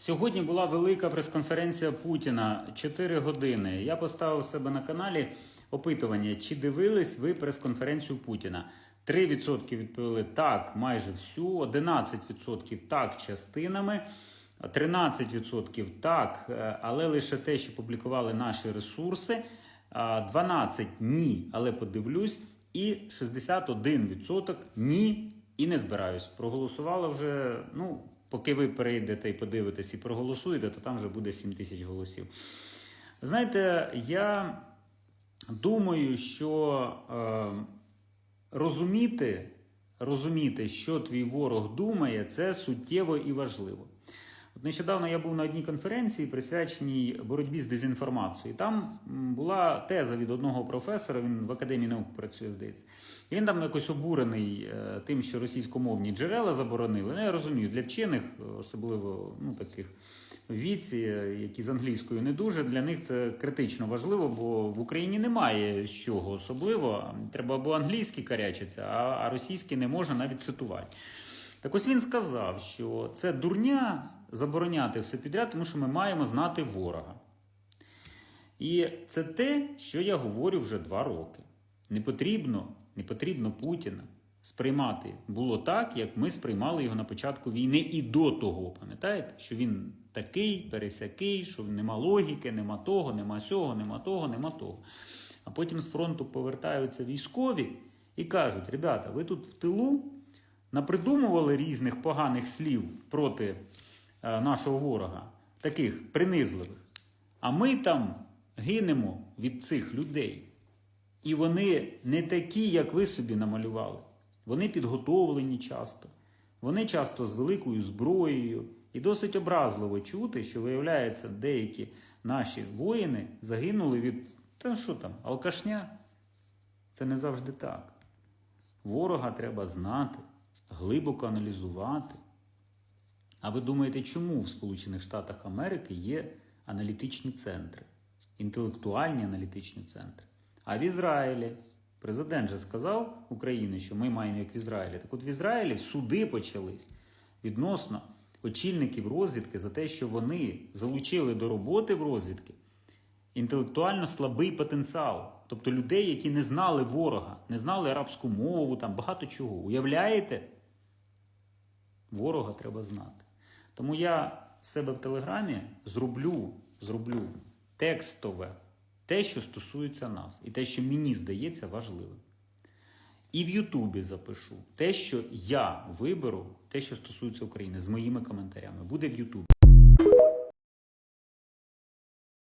Сьогодні була велика прес-конференція Путіна. 4 години. Я поставив себе на каналі. Опитування, чи дивились ви прес-конференцію Путіна. 3% відповіли так, майже всю, 11% так частинами, 13% так, е, але лише те, що публікували наші ресурси, а 12 ні, але подивлюсь, і 61% ні, і не збираюсь. Проголосувало вже, ну, поки ви перейдете і подивитесь і проголосуєте, то там вже буде 7 тисяч голосів. Знаєте, я думаю, що е, розуміти, розуміти, що твій ворог думає, це суттєво і важливо. От нещодавно я був на одній конференції, присвяченій боротьбі з дезінформацією. Там була теза від одного професора, він в академії наук працює, здається. І він там якось обурений е, тим, що російськомовні джерела заборонили. Ну, я розумію, для вчених, особливо ну, таких віці, е, які з англійською не дуже, для них це критично важливо, бо в Україні немає з чого особливо. Треба або англійський карячиться, а, російський не можна навіть цитувати. Так ось він сказав, що це дурня забороняти все підряд, тому що ми маємо знати ворога. І це те, що я говорю вже два роки. Не потрібно, не потрібно Путіна сприймати було так, як ми сприймали його на початку війни і до того. Пам'ятаєте, що він такий, пересякий, що нема логіки, нема того, нема сього, нема того, нема того. А потім з фронту повертаються військові і кажуть: ребята, ви тут в тилу напридумували різних поганих слів проти е, нашого ворога, таких принизливих. А ми там гинемо від цих людей. І вони не такі, як ви собі намалювали. Вони підготовлені часто. Вони часто з великою зброєю. І досить образливо чути, що виявляється, деякі наші воїни загинули від та що там, алкашня. Це не завжди так. Ворога треба знати, глибоко аналізувати. А ви думаєте, чому в Сполучених Штатах Америки є аналітичні центри, інтелектуальні аналітичні центри? А в Ізраїлі президент же сказав Україні, що ми маємо як в Ізраїлі. Так от в Ізраїлі суди почались відносно очільників розвідки за те, що вони залучили до роботи в розвідки інтелектуально слабий потенціал. Тобто людей, які не знали ворога, не знали арабську мову, там багато чого. Уявляєте? Ворога треба знати. Тому я в себе в Телеграмі зроблю, зроблю текстове те, що стосується нас, і те, що мені здається важливим. І в Ютубі запишу те, що я виберу, те, що стосується України, з моїми коментарями. Буде в Ютубі.